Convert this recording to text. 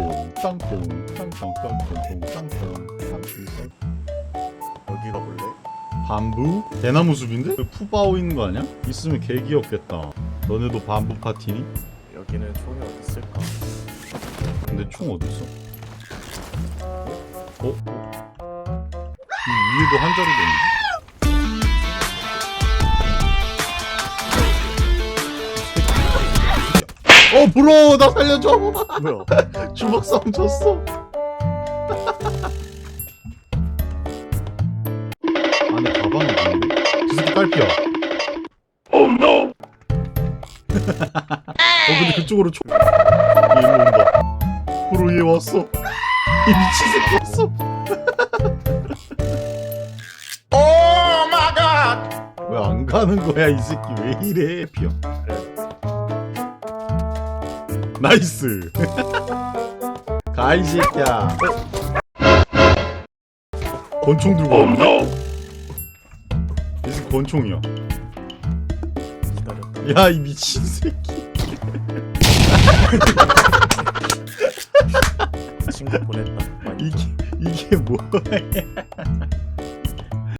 땅콩 땅콩 땅콩 땅콩 땅콩 땅콩 여기 가볼래? 밤부? 대나무 숲인데? 그 푸바오 있는 거 아니야? 있으면 개 귀엽겠다 너네도 밤부 파티니? 여기는 총이 어디 있을까? 근데 총 어딨어? 어? 이 위에도 한 자루도 있네 어 브로 나 살려줘. 뭐야? 주먹 싸움 졌어. 안에 가방이 있는데? 저 새끼 딸피야. 어 근데 그쪽으로 총 얘 일로 온다. 브로 얘 왔어. 이 미친 새끼 왔어. 왜안 가는 거야 이 새끼? 왜 이래 피어 나이스. 가이 새끼야. 권총 들고 왔네 이 새끼 권총이야. 기다렸다. 야이 미친 새끼. 친구 보냈다. 이게 이게 뭐야